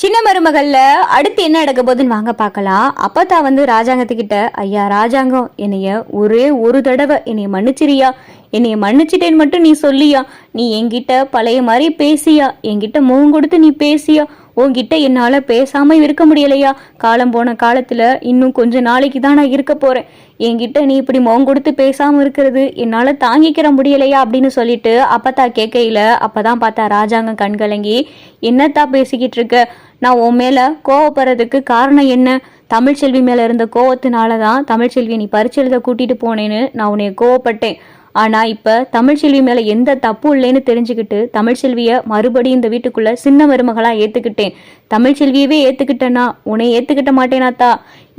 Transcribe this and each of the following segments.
சின்ன மருமகள்ல அடுத்து என்ன நடக்க போகுதுன்னு வாங்க பார்க்கலாம். அப்பத்தா வந்து ராஜாங்கத்துக்கிட்ட ஐயா ராஜாங்கம் என்னைய ஒரே ஒரு தடவை என்னைய மன்னிச்சிரியா என்னைய மன்னிச்சிட்டேன்னு மட்டும் நீ சொல்லியா. நீ என்கிட்ட பழைய மாதிரி பேசியா. என்கிட்ட முகம் கொடுத்து நீ பேசியா. உங்ககிட்ட என்னால் பேசாமல் இருக்க முடியலையா? காலம் போன காலத்தில் இன்னும் கொஞ்சம் நாளைக்கு தான் நான் இருக்க போகிறேன் என்கிட்ட நீ இப்படி முகம் கொடுத்து பேசாமல் இருக்கிறது என்னால் தாங்கிக்கிற முடியலையா அப்படின்னு சொல்லிட்டு அப்பத்தா கேட்கையில அப்பதான் பார்த்தா ராஜாங்க கண்கலங்கி என்னத்தா பேசிக்கிட்டு இருக்க? நான் உன் மேலே கோவப்படுறதுக்கு காரணம் என்ன? தமிழ்ச்செல்வி மேலே இருந்த கோவத்தினால தான் தமிழ்ச்செல்வியை நீ பரிச்சு எழுத போனேன்னு நான் உன்னைய கோவப்பட்டேன். ஆனால் இப்போ தமிழ்ச்செல்வி மேலே எந்த தப்பும் இல்லைன்னு தெரிஞ்சுக்கிட்டு தமிழ்ச்செல்வியை மறுபடியும் இந்த வீட்டுக்குள்ளே சின்ன மருமகளா ஏற்றுக்கிட்டேன் தமிழ்ச்செல்வியவே ஏற்றுக்கிட்டேன்னா உன்னை ஏற்றுக்கிட்ட மாட்டேனாத்தா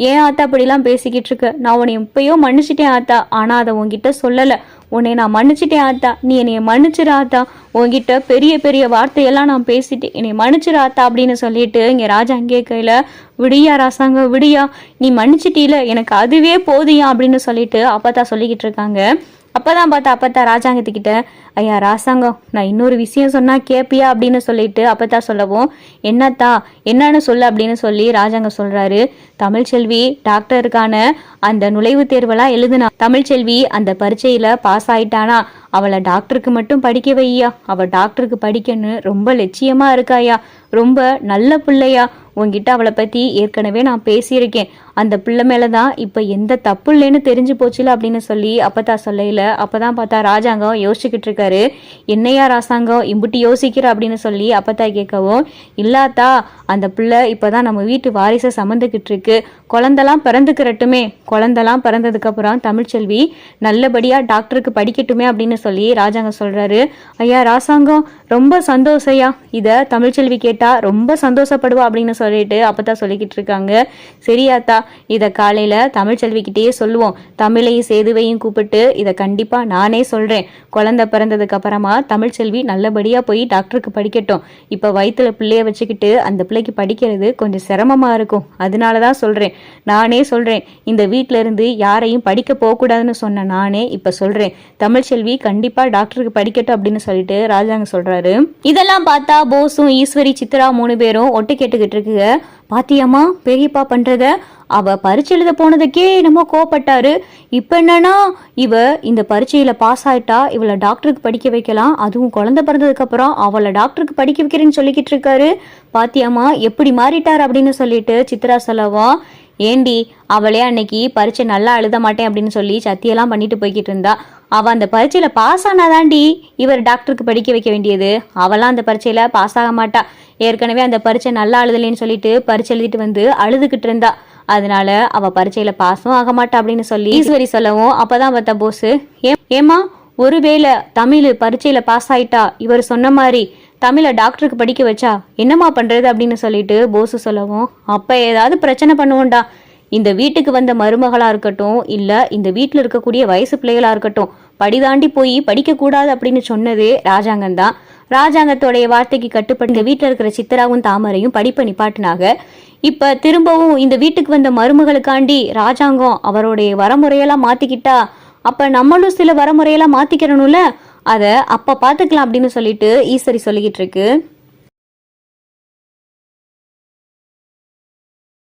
ஏன் ஆத்தா அப்படிலாம் பேசிக்கிட்டு இருக்க? நான் உன்னை இப்பயோ மன்னிச்சிட்டேன் ஆத்தா. ஆனால் அதை உன்கிட்ட சொல்லலை. உன்னை நான் மன்னிச்சிட்டேன் ஆத்தா. நீ என்னை மன்னிச்சிரு ஆத்தா. உன்கிட்ட பெரிய பெரிய வார்த்தையெல்லாம் நான் பேசிட்டேன் என்னை மன்னிச்சிரு ஆத்தா அப்படின்னு சொல்லிட்டு இங்கே ராஜா அங்கே கையில் விடியா ராசாங்க விடியா. நீ மன்னிச்சிட்டீல எனக்கு அதுவே போதியா? அப்படின்னு சொல்லிட்டு அப்பத்தா சொல்லிக்கிட்டு இருக்காங்க. அப்பதான் பார்த்தா அப்பத்தா ராஜாங்கத்துக்கிட்ட ஐயா ராசாங்கம் நான் இன்னொரு விஷயம் சொன்னா கேப்பியா? அப்படின்னு சொல்லிட்டு அப்பத்தா சொல்லவும் என்னத்தா என்னன்னு சொல்லு அப்படின்னு சொல்லி ராஜாங்க சொல்றாரு. தமிழ்ச்செல்வி டாக்டருக்கான அந்த நுழைவுத் தேர்வெல்லாம் எழுதுனா தமிழ்ச்செல்வி அந்த பரீட்சையில பாஸ் ஆயிட்டானா? அவளை டாக்டருக்கு மட்டும் படிக்க வையா அவ டாக்டருக்கு படிக்கன்னு ரொம்ப லட்சியமா இருக்காயா ரொம்ப நல்ல பிள்ளையா? உன்கிட்ட அவளை பத்தி ஏற்கனவே நான் பேசியிருக்கேன். அந்த பிள்ளை மேலே தான் இப்போ எந்த தப்பு இல்லைன்னு தெரிஞ்சு போச்சுல அப்படின்னு சொல்லி அப்பத்தா சொல்லையில அப்பதான் பார்த்தா ராஜாங்கம் யோசிச்சுக்கிட்டு இருக்காரு. என்னையா ராசாங்கம் இம்புட்டி யோசிக்கிற அப்படின்னு சொல்லி அப்பத்தா கேட்கவும் இல்லாத்தா அந்த பிள்ளை இப்பதான் நம்ம வீட்டு வாரிசை சமந்துக்கிட்டு இருக்கு. குழந்தெல்லாம் பிறந்துக்கிறட்டுமே. குழந்தெல்லாம் பிறந்ததுக்கப்புறம் தமிழ்ச்செல்வி நல்லபடியாக டாக்டருக்கு படிக்கட்டுமே அப்படின்னு சொல்லி ராஜாங்கம் சொல்கிறாரு ஐயா ராசாங்கம் ரொம்ப சந்தோஷையா இதை தமிழ்ச்செல்வி கேட்டால் ரொம்ப சந்தோஷப்படுவா அப்படின்னு சொல்லிட்டு அப்பதான் சொல்லிக்கிட்டு இருக்காங்க. சரியாத்தா இதை காலையில தமிழ்ச்செல்விக்கிட்டேயே சொல்லுவோம். தமிழையும் சேதுவையும் கூப்பிட்டு இதை கண்டிப்பாக நானே சொல்றேன். குழந்தை பிறந்ததுக்கு அப்புறமா தமிழ்ச்செல்வி நல்லபடியாக போய் டாக்டருக்கு படிக்கட்டும். இப்போ வயித்துல பிள்ளைய வச்சுக்கிட்டு அந்த பிள்ளைக்கு படிக்கிறது கொஞ்சம் சிரமமா இருக்கும். அதனால தான் சொல்றேன். நானே சொல்றேன். இந்த வீட்ல இருந்து யாரையும் படிக்க போகக்கூடாதுன்னு சொன்ன நானே இப்போ சொல்றேன். தமிழ்ச்செல்வி கண்டிப்பாக டாக்டருக்கு படிக்கட்டும் அப்படின்னு சொல்லிட்டு ராஜாங்க சொல்றாரு. இதெல்லாம் பார்த்தா போஸும் ஈஸ்வரி சித்ரா மூணு பேரும் ஒட்டு கேட்டுக்கிட்டு இருக்குங்க. பாத்தியம்மா பெரியப்பா பண்றத? அவ பரீட்சை எழுத போனதுக்கே என்னமோ கோவப்பட்டாரு. இப்ப என்னன்னா இவ இந்த பரீட்சையில பாஸ் ஆயிட்டா இவளை டாக்டருக்கு படிக்க வைக்கலாம். அதுவும் குழந்தை பிறந்ததுக்கு அப்புறம் அவளை டாக்டருக்கு படிக்க வைக்கிறேன்னு சொல்லிக்கிட்டு இருக்காரு. பாத்தியம்மா எப்படி மாறிட்டார் அப்படின்னு சொல்லிட்டு சித்ரா சொல்லவா ஏண்டி அவளே அன்னைக்கு பரீட்சை நல்லா எழுத மாட்டேன் அப்படின்னு சொல்லி சத்தியெல்லாம் பண்ணிட்டு போய்கிட்டு இருந்தா. அவ அந்த பரீட்சையில பாஸ் ஆனாதாண்டி இவர் டாக்டருக்கு படிக்க வைக்க வேண்டியது. அவளாம் அந்த பரீட்சையில பாஸ் ஆக மாட்டா. ஏற்கனவே அந்த பரீட்சை நல்லா எழுதலைன்னு சொல்லிட்டு பரீட்சை எழுதிட்டு வந்து அழுதுகிட்டு இருந்தா. அதனால அவ பரீட்சையில பாஸும் ஆக மாட்டா அப்படின்னு சொல்லி ஈஸ்வரி சொல்லவும் அப்பதான் பார்த்தா போஸ் ஏ ஏமா ஒருவேளை தமிழ் பரீட்சையில பாஸ் ஆயிட்டா? இவர் சொன்ன மாதிரி தமிழை டாக்டருக்கு படிக்க வச்சா என்னம்மா பண்றது? அப்படின்னு சொல்லிட்டு போஸு சொல்லவும் அப்ப ஏதாவது பிரச்சனை பண்ணுவோம்டா. இந்த வீட்டுக்கு வந்த மருமகளா இருக்கட்டும் இல்ல இந்த வீட்டில் இருக்கக்கூடிய வயசு பிள்ளைகளா இருக்கட்டும் படிதாண்டி போய் படிக்க கூடாது அப்படின்னு சொன்னது ராஜாங்கம் தான் ராஜாங்கத்தோடைய வார்த்தைக்கு கட்டுப்பட்டு வீட்டில் இருக்கிற சித்தராவும் தாமரையும் படிப்பை நிப்பாட்டினாங்க. இப்போ திரும்பவும் இந்த வீட்டுக்கு வந்த மருமகளுக்காண்டி ராஜாங்கம் அவருடைய வரமுறையெல்லாம் மாற்றிக்கிட்டா அப்போ நம்மளும் சில வரமுறையெல்லாம் மாற்றிக்கிறணும்ல அதை அப்போ பார்த்துக்கலாம் அப்படின்னு சொல்லிட்டு ஈஸ்வரி சொல்லிக்கிட்டு இருக்கு.